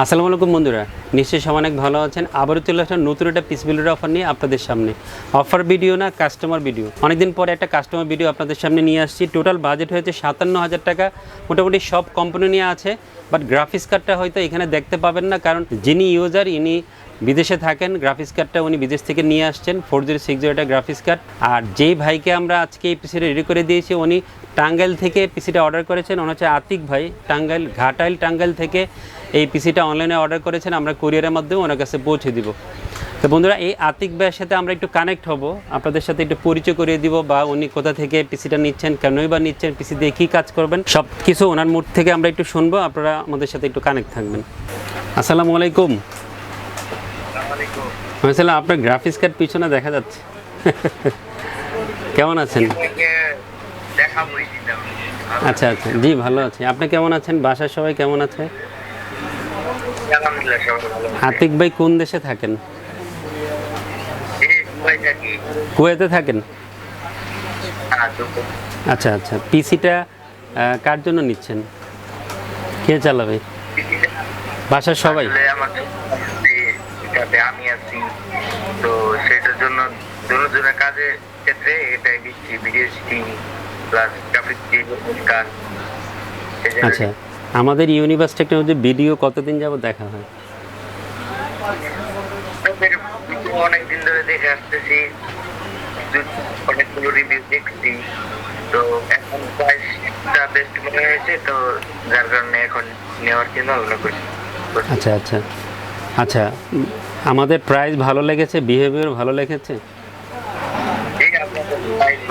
আসসালামু আলাইকুম বন্ধুরা। নিশ্চয়ই সব অনেক ভালো আছেন। আবারও চলে আসলাম নতুন একটা পিস বিলের অফার নিয়ে আপনাদের সামনে। অফার ভিডিও না কাস্টমার ভিডিও অনেকদিন পরে একটা কাস্টমার ভিডিও আপনাদের সামনে নিয়ে আসছি। টোটাল বাজেট হয়েছে সাতান্ন হাজার টাকা। মোটামুটি সব কোম্পানি নিয়ে আছে। বাট গ্রাফিক্স কার্ডটা হয়তো এখানে দেখতে পাবেন না। কারণ যিনি ইউজার ইনি বিদেশে থাকেন। গ্রাফিক্স কার্ডটা উনি বিদেশ থেকে নিয়ে আসছেন। ফোর জিরো সিক্স জিরো একটা গ্রাফিক্স কার্ড আর যেই ভাইকে আমরা আজকে এই পিসিটা রেডি করে দিয়েছি, উনি টাঙ্গাইল থেকে পিসিটা অর্ডার করেছেন। ওনার হচ্ছে আতিক ভাই। টাঙ্গাইল, ঘাটাইল, টাঙ্গাইল থেকে এই পিসিটা অনলাইনে অর্ডার করেছেন আমরা কুরিয়ারের মাধ্যমে ওনার কাছে পৌঁছে দিব। তো বন্ধুরা এই আতিক ভাইয়ের সাথে আমরা একটু কানেক্ট হব আপনাদের সাথে একটু পরিচয় করিয়ে দিব বা উনি কোথা থেকে পিসিটা নিচ্ছেন কেনই বা নিচ্ছেন পিসি দিয়ে কী কাজ করবেন সব কিছু ওনার মুখ থেকে আমরা একটু শুনব আপনারা আমাদের সাথে একটু কানেক্ট থাকবেন। আসসালামু আলাইকুম। হয়েছিলাম আপনার গ্রাফিক্স কার্ড পিছনে দেখা যাচ্ছে। কেমন আছেন। আচ্ছা আচ্ছা। জি ভালো আছি। আপনি কেমন আছেন? বাসার সবাই কেমন আছে আলহামদুলিল্লাহ সবাই ভালো আছে। আতিক ভাই কোন দেশে থাকেন? কুয়েতে থাকেন? আচ্ছা আচ্ছা। পিসিটা কার জন্য নিচ্ছেন? কে চালাবে? বাসার সবাই? আমি আছি তো সেটার জন্য দুজনের ক্ষেত্রে এটাই প্লাস কাজ আচ্ছা। আমাদের ইউনিভার্স টেকনোলজি ভিডিও কতদিন যাব দেখা হয়? ভিডিও অনেকদিন ধরে দেখে আসতেছি। অনেকগুলো রিভিউ দেখছি। তো এখন প্রাইসটা বেস্ট মনে হয়েছে তো যার কারণে এখন নেওয়ার চিন্তা ভাবনা করছি। আচ্ছা আচ্ছা। আচ্ছা আমাদের প্রাইস ভালো লেগেছে? বিহেভিয়ার ভালো লেগেছে?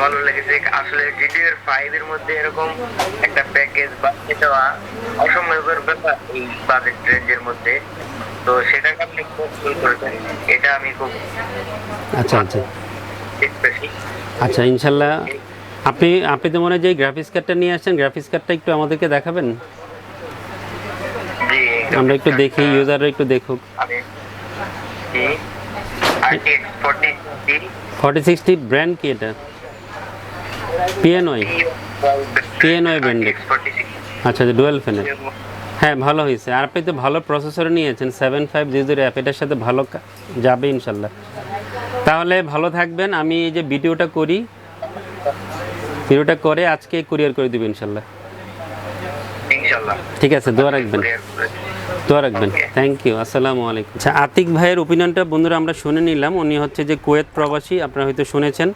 ভালো লেগেছে। আসলে জিডিআর ফাইভ এর মধ্যে এরকম একটা প্যাকেজ বানিয়ে দেওয়া অসম্ভবের ব্যাপার এই বাজেট রেঞ্জের মধ্যে। তো সেটাকে আপনি খুব ফুল করেছেন এটা আমি খুব আচ্ছা আচ্ছা। আচ্ছা ইনশাল্লাহ। আপনি আপনি তো মনে হয় যে গ্রাফিক্স কার্ডটা নিয়ে আসছেন গ্রাফিক্স কার্ডটা একটু আমাদেরকে দেখাবেন? আমরা একটু দেখি ইউজাররা একটু দেখুক। আমি জি RTX 40 ফর্টি সিক্সটি ব্র্যান্ড কি এটা? এর। RTX 46 আচ্ছা আচ্ছা ডুয়েল ফ্যানের হ্যাঁ ভালো হয়েছে। আর আপনি তো ভালো প্রসেসর নিয়েছেন seven five zero zero F এটার সাথে ভালো যাবে ইনশাল্লাহ। তাহলে ভালো থাকবেন। আমি এই যে ভিডিওটা করি ভিডিওটা করে আজকে কুরিয়ার করে দেবো ইনশাল্লাহ। ঠিক আছে দোয়া রাখবেন। দোয়া রাখবেন। থ্যাংক ইউ আসসালামু আলাইকুম। আচ্ছা আতিক ভাইয়ের ওপিনিয়নটা বন্ধুরা আমরা শুনে নিলাম। উনি হচ্ছে যে কুয়েত প্রবাসী আপনারা হয়তো শুনেছেন।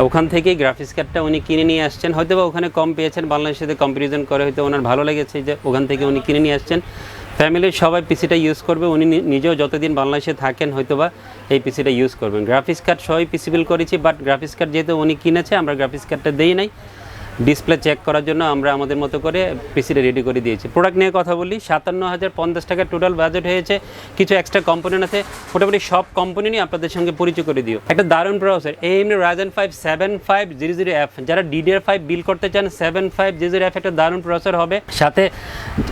ওখান থেকেই গ্রাফিক্স কার্ডটা উনি কিনে নিয়ে আসছেন। হয়তো বা ওখানে কম পেয়েছেন বাংলাদেশের সাথে কম্পারিজন করে হয়তো ওনার ভালো লেগেছে যে ওখান থেকে উনি কিনে নিয়ে আসছেন। ফ্যামিলির সবাই পিসিটা ইউজ করবে, উনি নিজেও যতদিন বাংলাদেশে থাকেন হয়তো বা এই পিসিটা ইউজ করবেন। গ্রাফিক্স কার্ড সবই পিসিবিল করেছি বাট গ্রাফিক্স কার্ড যেহেতু উনি কিনেছে, আমরা গ্রাফিক্স কার্ডটা দিই নাই। ডিসপ্লে চেক করার জন্য আমরা আমাদের মতো করে পিসিটা রেডি করে দিয়েছি। প্রোডাক্ট নিয়ে কথা বলি সাতান্ন হাজার পঞ্চাশ টাকা টোটাল বাজেট হয়েছে। কিছু এক্সট্রা কম্পোনেন্ট আছে। মোটামুটি সব কোম্পানি নিয়ে আপনাদের সঙ্গে পরিচয় করে দিও। একটা দারুণ প্রসেসর এমনি Ryzen five seven five zero zero F যারা ডিডিআর ফাইভ বিল করতে চান seven five zero zero F একটা দারুণ প্রসেসর হবে। সাথে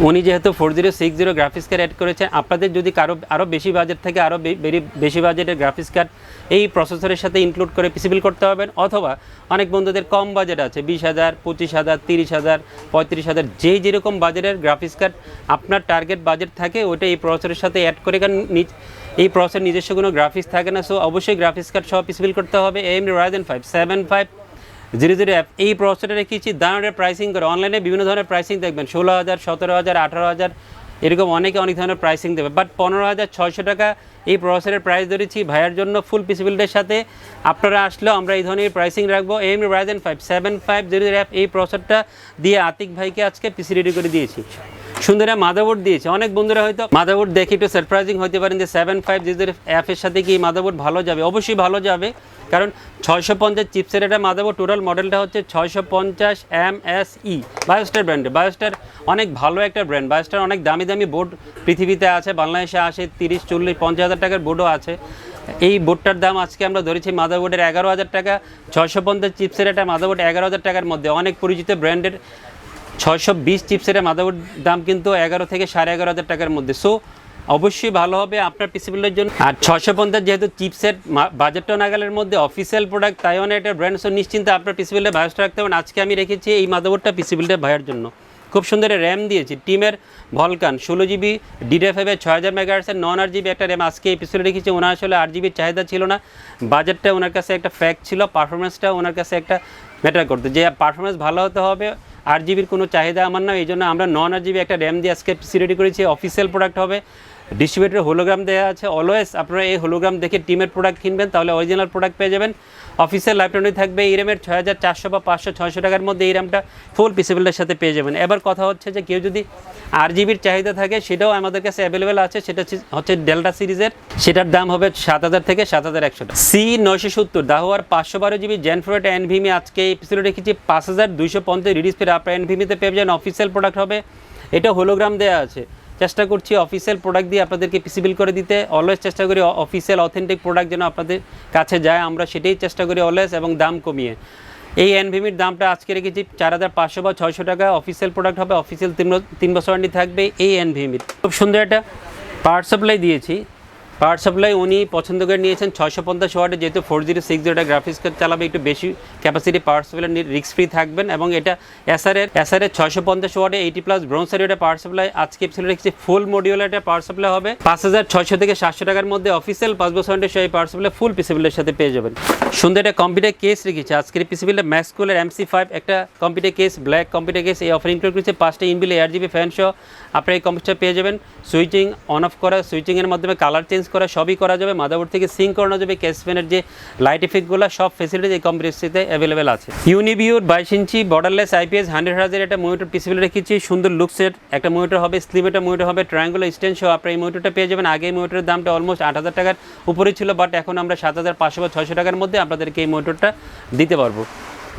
উনি যেহেতু four zero six zero graphics card add করেছেন, আপনাদের যদি কারও আরও বেশি বাজেট থেকে আরও বেশি বাজেটের গ্রাফিক্স কার্ড এই প্রসেসরের সাথে ইনক্লুড করে পিসিবিল করতে হবেন অথবা অনেক বন্ধুদের কম বাজেট আছে, বিশ হাজার পঁচিশ হাজার, তিরিশ হাজার, পঁয়ত্রিশ হাজার, যেই যেরকম বাজেটের গ্রাফিক্স কার্ড আপনার টার্গেট বাজেট থাকে, ওইটা এই প্রসেসরের সাথে অ্যাড করে কারণ এই প্রসেসের নিজস্ব কোনো গ্রাফিক্স থাকে না। সো অবশ্যই গ্রাফিক্স কার্ড সব স্পিল করতে হবে। M Ryzen five seven five zero zero F এই প্রসেসটা রেখেছি। দাঁড়ের প্রাইসিং করে। অনলাইনে বিভিন্ন ধরনের প্রাইসিং দেখবেন। ষোলো হাজার, সতেরো হাজার, আঠারো হাজার এরকম অনেকে অনেক ধরনের প্রাইসিং দেবে। বাট পনেরো হাজার ছয়শো টাকা এই প্রসেসরের প্রাইস ধরেছি ভাইয়ার জন্য ফুল পিসিবিলিটির সাথে। আপনারা আসলেও আমরা এই ধরনের প্রাইসিং রাখব। M Ryzen five seven five zero এই প্রসেসরটা দিয়ে আতিক ভাইকে আজকে পিসি রেডি করে দিয়েছি। সুন্দর মাদাবোর্ড দিয়েছে। অনেক বন্ধুরা হয়তো মাদাবোর্ড দেখে একটু সারপ্রাইজিং হতে পারেন যে সেভেন ফাইভ জিরো অ্যাপের সাথে কি মাদাবোর্ড ভালো যাবে? অবশ্যই ভালো যাবে। কারণ ছয়শো পঞ্চাশ চিপসের একটা মাদাবোর্ড টোটাল মডেলটা হচ্ছে ছয়শো পঞ্চাশ এম এস ই বায়োস্টার ব্র্যান্ডের বায়োস্টার অনেক ভালো একটা ব্র্যান্ড বায়োস্টার অনেক দামি দামি বোর্ড পৃথিবীতে আছে, বাংলাদেশে আসে, তিরিশ, চল্লিশ, পঞ্চাশ হাজার টাকার বোর্ডও আছে। এই বোর্ডটার দাম আজকে আমরা ধরেছি মাদারবোর্ডের এগারো হাজার টাকা। ছয়শো পঞ্চাশ চিপসের একটা মাদারবোর্ড এগারো হাজার টাকার মধ্যে। অনেক পরিচিত ব্র্যান্ডের ছয়শো বিশ চিপসের মাদারবোর্ড দাম কিন্তু এগারো থেকে সাড়ে এগারো হাজার টাকার মধ্যে। সো অবশ্যই ভালো হবে আপনার পিসিবিলের জন্য। আর ছশো পঞ্চাশ যেহেতু চিপসেট বাজেটটা নাগালের মধ্যে অফিসিয়াল প্রোডাক্ট তাইওয়ানের একটা ব্র্যান্ড সো নিশ্চিন্তে আপনার পিসিবিলের বায়োসটা রাখতে পারেন আজকে আমি রেখেছি এই মাদারবোর্ডটা পিসিবিলের ভাইয়ের জন্য। খুব সুন্দর র্যাম দিয়েছি, টিমের ভলকান, ষোলো জিবি ডিডিএফএফের ছয় হাজার মেগাহার্সের নন আট জিবি একটা র্যাম আজকে এপিসোডে রেখেছি। ওনার আসলে আট জিবির চাহিদা ছিল না। বাজেটটা ওনার কাছে একটা ফ্যাক্ট ছিল পারফরমেন্সটা ওনার কাছে একটা ম্যাটার করতো যে পারফরমেন্স ভালো হতে হবে আট জিবির কোনো চাহিদা আমার না, এই জন্য আমরা নন আট জিবি একটা র্যাম দিয়ে আজকে পিসি রেডি করেছি অফিসিয়াল প্রোডাক্ট হবে। ডিস্ট্রিবিউটার হোলোগ্রাম দেওয়া আছে। অলওয়েজ আপনারা এই হোলোগ্রাম দেখে টিমের প্রোডাক্ট কিনবেন, তাহলে অরিজিনাল প্রোডাক্ট পেয়ে যাবেন। অফিসিয়াল লাইফটাইমে থাকবে, এই র্যামের ছয় হাজার চারশো বা পাঁচশো, ছয়শো টাকার মধ্যে এই র্যামটা ফুল পিসেবলের সাথে পেয়ে যাবেন। এবার কথা হচ্ছে যে কেউ যদি আট জিবির চাহিদা থাকে, সেটাও আমাদের কাছে অ্যাভেলেবেল আছে। সেটা হচ্ছে- ডেল্টা সিরিজের। সেটার দাম হবে সাত হাজার থেকে সাত হাজার একশো টাকা। সি নয়শো সত্তর দাহোয়ার পাঁচশো বারো জিবি জেনফ্রোয়েট এনভিমি আজকে এই এপিসোডে রেখেছি পাঁচ হাজার দুইশো পঞ্চাশ রিডিস পেয়ে, আপনার এনভিমিতে পেয়ে যাবেন। অফিসিয়াল প্রোডাক্ট হবে। এটা হোলোগ্রাম দেওয়া আছে। চেষ্টা করছি অফিসিয়াল প্রোডাক্ট দিয়ে আপনাদেরকে পিসিবিল করে দিতে। অলওয়েজ চেষ্টা করি অফিসিয়াল অথেন্টিক প্রোডাক্ট যেন আপনাদের কাছে যায়। আমরা সেটাই চেষ্টা করি অলওয়েজ এবং দাম কমিয়ে। এই এনভিমির দামটা আজকে রেখেছি চার হাজার পাঁচশো বা ছয়শো টাকা। অফিসিয়াল প্রোডাক্ট হবে অফিসিয়াল তিন তিন বছর থাকবে এই এনভিমির খুব সুন্দর একটা পাওয়ার সাপ্লাই দিয়েছি। পাওয়ার সাপ্লাই উনি পছন্দ করে নিয়েছেন। ছয়শো পঞ্চাশ ওয়ার্ডে যেহেতু ফোর জিরো সিক্স জিরোটা গ্রাফিক্স কার্ড চালাবে, একটু বেশি ক্যাপাসিটি পাওয়ার সাপ্লাই রিক্স ফ্রি থাকবেন এবং এটা এসআরের এসআরের ছয়শো পঞ্চাশ ওয়ার্ডে এইটি প্লাস ব্রোন্সার এটা পাওয়ার সাপ্লাই আজকে এপিসোডে রেখেছি ফুল মডিউলার একটা পাওয়ার সাপ্লাই হবে। পাঁচ হাজার ছয়শো থেকে সাতশো টাকার মধ্যে অফিসিয়াল পাঁচ বছর ওয়ারেন্টি সেই পাওয়ার সাপ্লাই ফুল পিসিবিলের সাথে পেয়ে যাবেন। সুন্দর একটা কম্পিউটার কেস রেখেছি। আজকের পিসিবিলে ম্যাক্সকুলের এমসি ফাইভ একটা computer case black computer case এই অফার ইনক্লুড করেছে পাঁচটা ইনবিল এয়ার জিবি ফ্যান সহ। আপনার এই কম্পিউটার পেয়ে যাবেন। সুইচিং অন অফ করা সুইচিংয়ের মাধ্যমে কালার চেঞ্জ করা, সবই করা যাবে। মাদারবোর্ড থেকে সিঙ্ক করানো যাবে ফ্যানের যে লাইট ইফেক্টগুলো সব ফেসিলিটি এই কম্পিউটারটিতে অ্যাভেলেবেল আছে। ইউনিবিউর বাইশ ইঞ্চি বর্ডারলেস আইপিএস হান্ড্রেড হাজার একটা মনিটর পিসিবিল রেখেছি। সুন্দর লুকসের একটা মনিটর হবে স্লিম একটা মনিটর হবে ট্রায়াঙ্গুলার স্ট্যান্ড সহ আপনার এই মনিটরটা পেয়ে যাবেন। আগে এই মনিটরের দামটা অলমোস্ট আট হাজার টাকার উপরে ছিল বাট এখন আমরা সাত হাজার পাঁচশো বা ছয়শো টাকার মধ্যে আপনাদেরকে এই মনিটরটা দিতে পারব।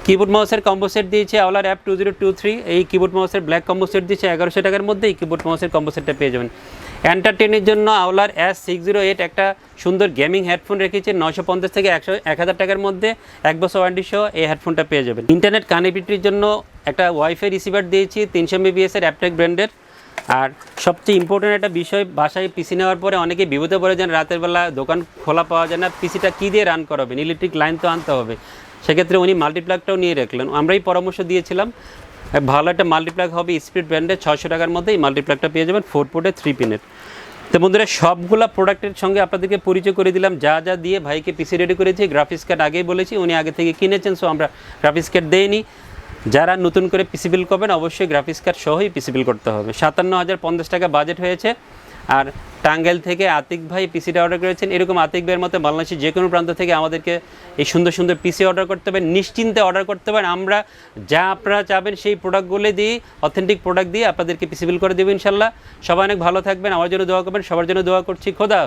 কিবোর্ড মাউসের কম্বো সেট দিয়েছে আওলার F two zero two three এই কিবোর্ড মাউসের ব্ল্যাক কম্বো সেট দিয়েছে এগারোশো টাকার মধ্যে, এই কিবোর্ড মাউসের কম্বো সেটটা পেয়ে যাবেন। এন্টারটেনের জন্য আওলার এস সিক্স জিরো এইট একটা সুন্দর গেমিং হেডফোন রেখেছে নশো পঞ্চাশ থেকে একশো এক হাজার টাকার মধ্যে। এক বছর ওয়ারেন্টি সহ এই হেডফোনটা পেয়ে যাবেন। ইন্টারনেট কানেক্টিভিটির জন্য একটা ওয়াইফাই রিসিভার দিয়েছি, তিনশো এর অ্যাপটেক ব্র্যান্ডের আর সবচেয়ে ইম্পর্টেন্ট একটা বিষয়, বাসায় পিসি নেওয়ার পরে অনেকে বিপদে পড়ে যান, রাতের বেলা দোকান খোলা পাওয়া যায় না পিসিটা কী দিয়ে রান করাবেন? ইলেকট্রিক লাইন তো আনতে হবে। সেক্ষেত্রে উনি মাল্টিপ্লাগটাও নিয়ে রাখলেন। আমরাই পরামর্শ দিয়েছিলাম ভালো একটা মাল্টিপ্লাগ হবে স্পিড ব্র্যান্ডে ছশো টাকার মধ্যে এই মাল্টিপ্লাগটা পেয়ে যাবেন ফোর পোর্টের থ্রি পিনের তো বন্ধুরা, সবগুলা প্রোডাক্টের সঙ্গে আপনাদেরকে পরিচয় করে দিলাম, যা যা দিয়ে ভাইকে পিসি রেডি করেছি গ্রাফিক্স কার্ড আগেই বলেছি, উনি আগে থেকে কিনেছেন সো আমরা গ্রাফিক্স কার্ড দেইনি। যারা নতুন করে পিসিবিল করবেন, অবশ্যই গ্রাফিক্স কার্ড সহই পিসিবিল করতে হবে। সাতান্ন হাজার পঞ্চাশ টাকা বাজেট হয়েছে। আর টাঙ্গেল থেকে আতিক ভাই পিসিটা অর্ডার করেছেন। এরকম আতিক ভাইয়ের মতো বাংলাদেশের যে কোনো প্রান্ত থেকে আমাদেরকে এই সুন্দর সুন্দর পিসি অর্ডার করতে পারেন নিশ্চিন্তে অর্ডার করতে পারেন আমরা যা আপনারা চাবেন সেই প্রোডাক্টগুলো দিয়ে অথেন্টিক প্রোডাক্ট দিয়ে আপনাদেরকে পিসিবিল করে দেবো ইনশাল্লাহ। সবাই অনেক ভালো থাকবেন, আমার জন্য দোয়া করবেন, সবার জন্য দোয়া করছি। খোদা